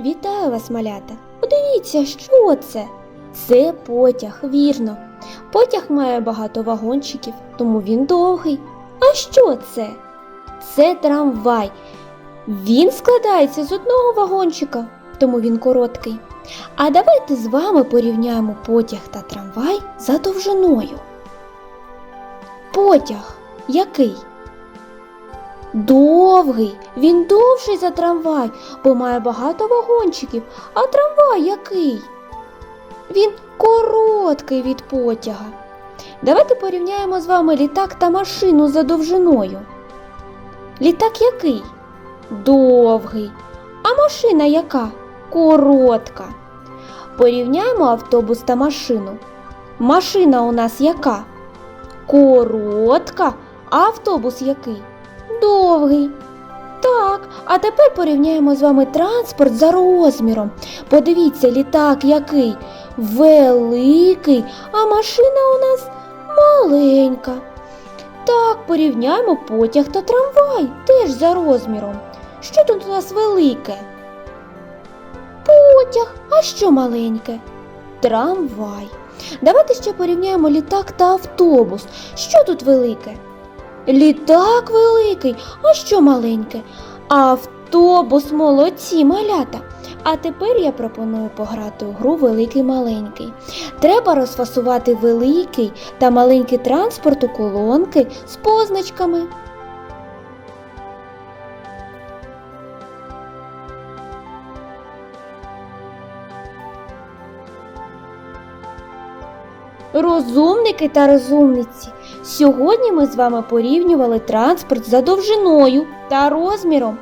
Вітаю вас, малята! Подивіться, що це? Це потяг, вірно. Потяг має багато вагончиків, тому він довгий. А що це? Це трамвай. Він складається з одного вагончика, тому він короткий. А давайте з вами порівняємо потяг та трамвай за довжиною. Потяг який? Довгий, він довший за трамвай, бо має багато вагончиків. А трамвай який? Він короткий від потяга. Давайте порівняємо з вами літак та машину за довжиною. Літак який? Довгий. А машина яка? Коротка. Порівняємо автобус та машину. Машина у нас яка? Коротка, а автобус який? Довгий. Так, а тепер порівняємо з вами транспорт за розміром. Подивіться, літак який великий, а машина у нас маленька. Так, порівняємо потяг та трамвай теж за розміром. Що тут у нас велике? Потяг, а що маленьке? Трамвай. Давайте ще порівняємо літак та автобус. Що тут велике? Літак великий, а що маленьке? Автобус молодці, малята. А тепер я пропоную пограти у гру великий маленький. Треба розфасувати великий та маленький транспорт у колонки з позначками. Розумники та розумниці. Сьогодні ми з вами порівнювали транспорт за довжиною та розміром.